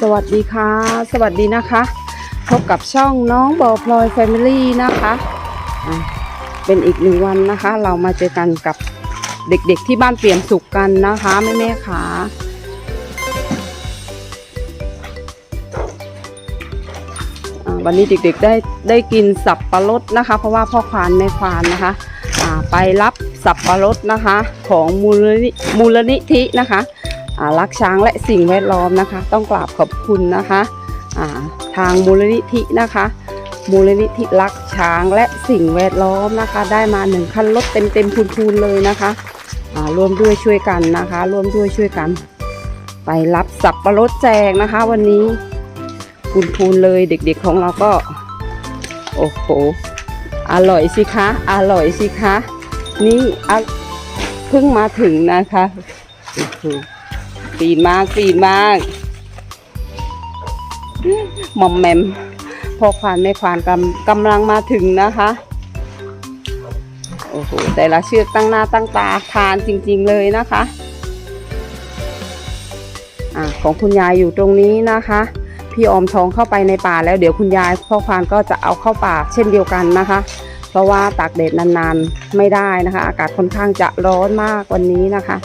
สวัสดีค่ะ สวัสดีนะคะ พบกับช่องน้องบอพลอยแฟมิลี่นะคะะเป็นอีกหนึ่งวันนะคะ เรามาเจอกันกับเด็กๆที่บ้านเปลี่ยนสุขกันนะคะแม่แม่ๆค่ะวันนี้เด็กๆได้ได้กินสับปะรดนะคะ เพราะว่าพ่อควานแม่ควานนะคะไปรับสับปะรดนะคะ ของมูลนิมูลนิธินะคะ รักช้างและสิ่งแวดล้อมนะคะ ต้องกราบขอบคุณนะคะาทางมูลนิธินะคะ มูลนิธิรักช้างและสิ่งแวดล้อมนะคะ ได้มาหนึ่งคันรถเต็มเต็มๆพูนๆเลยนะคะร่วมด้วยช่วยกันนะคะ ร่วมด้วยช่วยกัน ไปรับสับปะรดแจกนะคะ วันนี้พูนๆเลยเด็กๆของเราก็โอ้โหอร่อยสิคะอร่อยสิคะนี่เพิ่งมาถึงนะคะโอ้ ตีนมากปีนมากหมอมแมมพ่อควานแม่ควานกำกำลังมาถึงนะคะ โอ้โห แต่ละเชือกตั้งหน้าตั้งตาทานจริง ๆ เลยนะคะอ่าของคุณยายอยู่ตรงนี้นะคะ พี่ออมทองเข้าไปในป่าแล้วเดี๋ยวคุณยายพ่อควานก็จะเอาเข้าป่าเช่นเดียวกันนะคะ เพราะว่าตากแดดนานๆไม่ได้นะคะ อากาศค่อนข้างจะร้อนมากวันนี้นะคะ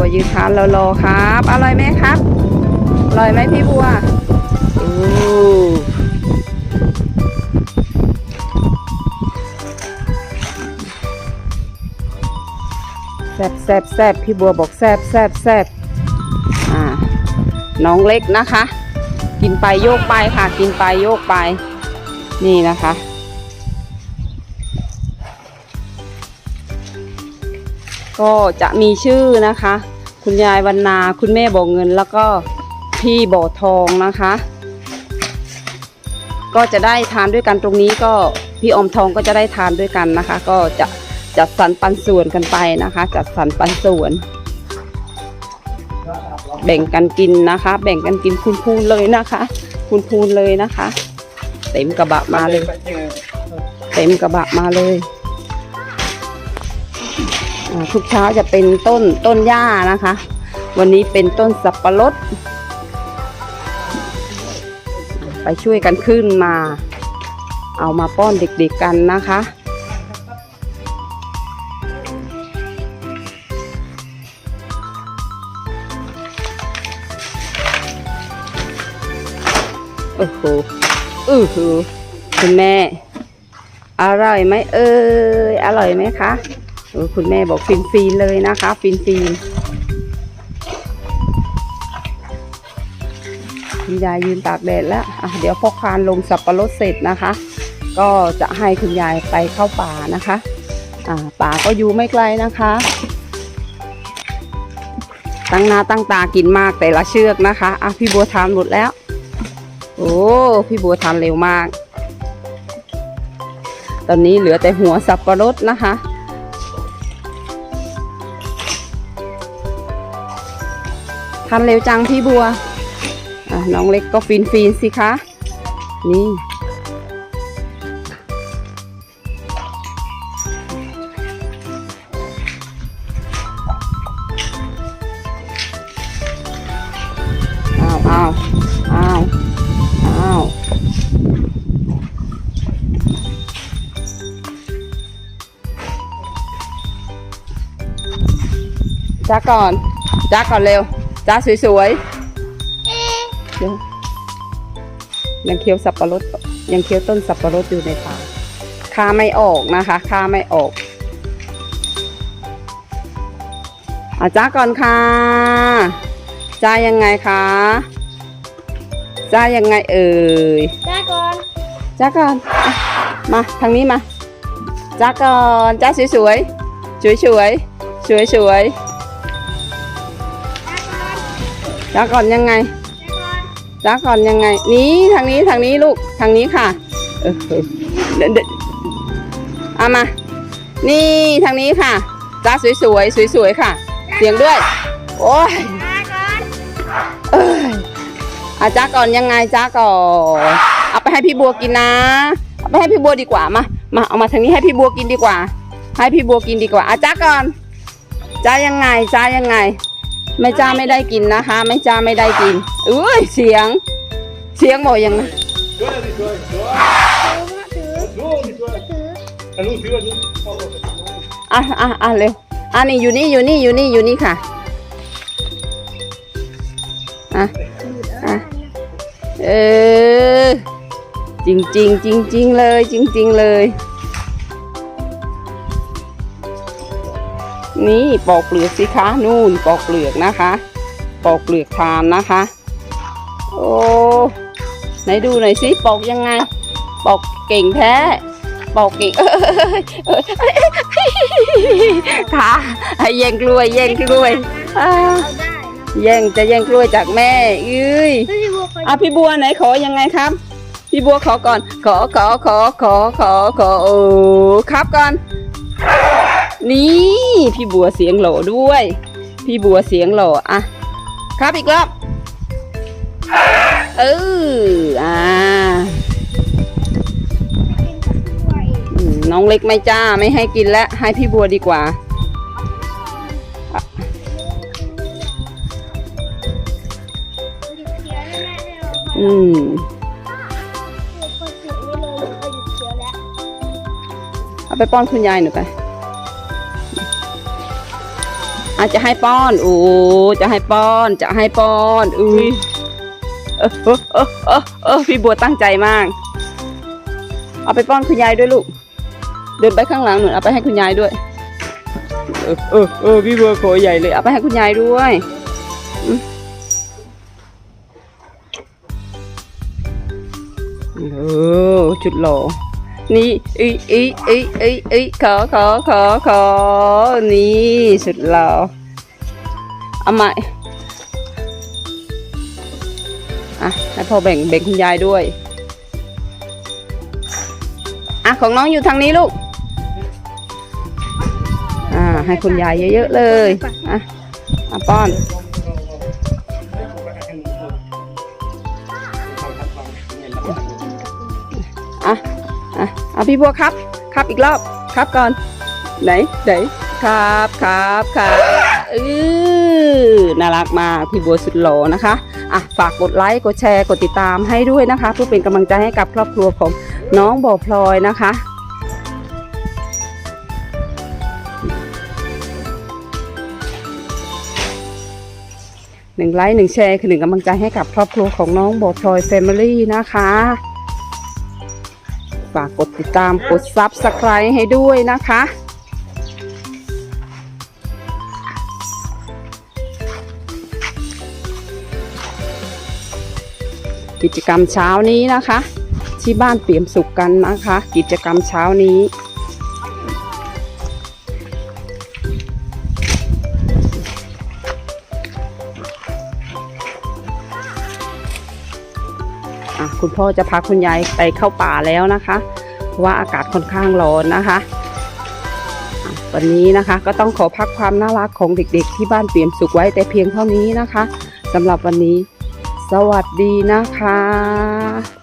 บัวยืนทานรอครับ อร่อยไหมครับ อร่อยไหมพี่บัวอู้แซบแซบแซบพี่บัวบอกแซบแซบแซบอ่า น้องเล็กนะคะ กินไปโยกไปค่ะ กินไปโยกไป นี่นะคะ ก็จะมีชื่อนะคะ คุณยายวันนาคุณแม่บ่อเงิน แล้วก็พี่บ่อทองนะคะ ก็จะได้ทานด้วยกันตรงนี้ก็พี่อมทองก็จะได้ทานด้วยกันนะคะ ก็จะจัดสรรปันส่วนกันไปนะคะ จัดสรรปันส่วน แบ่งกันกินนะคะ แบ่งกันกินคุณพูนเลยนะคะ คุณพูนเลยนะคะ เต็มกระบะมาเลย เต็มกระบะมาเลย ทุกเช้าจะเป็นต้นต้นหญ้านะคะ วันนี้เป็นต้นสับปะรด ไปช่วยกันขึ้นมา เอามาป้อนเด็กๆกกันนะคะโอ้โหอือหือคุณแม่ อร่อยไหมเอ่ยอร่อยไหมคะ เออคุณแม่บอกฟินฟีนเลยนะคะ ฟินฟีนคุณยายยืนตากแดดแล้วอะเดี๋ยวพ่อคานลงสับปะรดเสร็จนะคะ ก็จะให้คุณยายไปเข้าป่านะคะอ่าป่าก็อยู่ไม่ไกลนะคะ ตั้งหน้าตั้งตากินมากแต่ละเชือกนะคะอะพี่บัวทานหมดแล้ว โอ้พี่บัวทานเร็วมาก ตอนนี้เหลือแต่หัวสับปะรดนะคะ ทำเร็วจังพี่บัวน้องเล็กก็ฟินฟินสิคะ นี่ อ้าวอ้าวอ้าวอ้าวจ้าก่อนจ้าก่อนเร็ว จ้าสวยๆเดี๋ยวยังเคี้ยวสับปะรดยังเคี้ยวต้นสับปะรดอยู่ในปากคาไม่ออกนะคะคาไม่ออกอาจ้าก่อนค่ะจ้ายังไงคะจ้ายังไงเอ่ยจ้าก่อนจ้าก่อนอะมาทางนี้มาจ้าก่อนจ้าสวยสวยสวยสวยสวยสวยๆ จ้าก่อนยังไงจ้าก่อนยังไง นี้ทางนี้ทางนี้ลูกทางนี้ค่ะเออเดี๋ยวเดี๋ยวเอามา นี่ทางนี้ค่ะจ้าสวยสวยสวยสวยค่ะ เสียงด้วย โอ้ยจ้าก่อนเอ้ยอาจ้าก่อนยังไงจ้าก่อนเอาไปให้พี่บัวกินนะเอาไปให้พี่บัวดีกว่ามามาเอามาทางนี้ให้พี่บัวกินดีกว่า ให้พี่บัวกินดีกว่าอาจ้าก่อนจ้ายังไงจ้ายังไง แม่จ้าไม่ได้กินนะคะแม่จ้าไม่ได้กินอุ้ยเสียง เสียงบอกยังไงอะอะอะเร็วอะนี่อยู่นี่อยู่นี่อยู่นี่อยู่นี่ค่ะอะอะเออจริงจริงจริงจริงเลย จริงจริงๆเลย นี่ปอกเปลือกสิคะนู่นปอกเปลือกนะคะ ปอกเปลือกทานนะคะ โอ้ไหนดูหน่อยสิปอกยังไง ปอกเก่งแท้ปอกเก่งเอ้ยเอ้ยเอ้ยค่ะให้แย่งกล้วยแย่งกล้วยแย่งจะแย่งกล้วยจากแม่เอ้ยพี่บัวเคยอะพี่บัวไหนขอยังไงครับ พี่บัวขอก่อน ขอขอขอขอขอขอโอ้ครับก่อน นี่พี่บัวเสียงหลอด้วย พี่บัวเสียงหล่อะครับอีกรอบเอออ่าน้องเล็กไม่จ้าไม่ให้กินแล้วให้พี่บัวดีกว่า อืมเลยหยิบไปหยิบเขียวแล้วเอาไปป้อนคุณยายหน่อยไป อาจจะให้ป้อน โอ้ จะให้ป้อน จะให้ป้อน อุ้ยเออเออเออเออเออพี่บัวตั้งใจมาก เอาไปป้อนคุณยายด้วยลูก เดินไปข้างหลังหนูเอาไปให้คุณยายด้วย เออเออเออพี่บัวขอใหญ่เลย เอาไปให้คุณยายด้วยอืมเออจุดหล่อ นี่อีอีอีอีอีขอขอขอขอนี่สุดหล่อเอาใหม่อะให้พ่อแบ่งแบ่งคุณยายด้วยอะของน้องอยู่ทางนี้ลูกอ่าให้คุณยายเยอะๆเลยอะอะป้อนอะ อะพี่บัวครับครับอีกรอบครับก่อน ไหนไหนครับครับครับเออน่ารักมากพี่บัวสุดหล่อนะคะอะฝากกดไลค์กดแชร์กดติดตามให้ด้วยนะคะเพื่อเป็นกำลังใจให้กับครอบครัวของน้องบ่อพลอยนะคะหนึ่งไลค์หนึ่งแชร์คือหนึ่งกำลังใจให้กับครอบครัวของน้องบ่อพลอยแฟมิลี่นะคะ ฝากกดติดตามกดซับสไครต์ให้ด้วยนะคะ กิจกรรมเช้านี้นะคะ ที่บ้านเปี่ยมสุขกันนะคะ กิจกรรมเช้านี้ คุณพ่อจะพาคุณยายไปเข้าป่าแล้วนะคะเพราะว่าอากาศค่อนข้างร้อนนะคะอะวันนี้นะคะก็ต้องขอพักความน่ารักของเด็กๆ ที่บ้านเปี่ยมสุขไว้แต่เพียงเท่านี้นะคะสำหรับวันนี้ สวัสดีนะคะ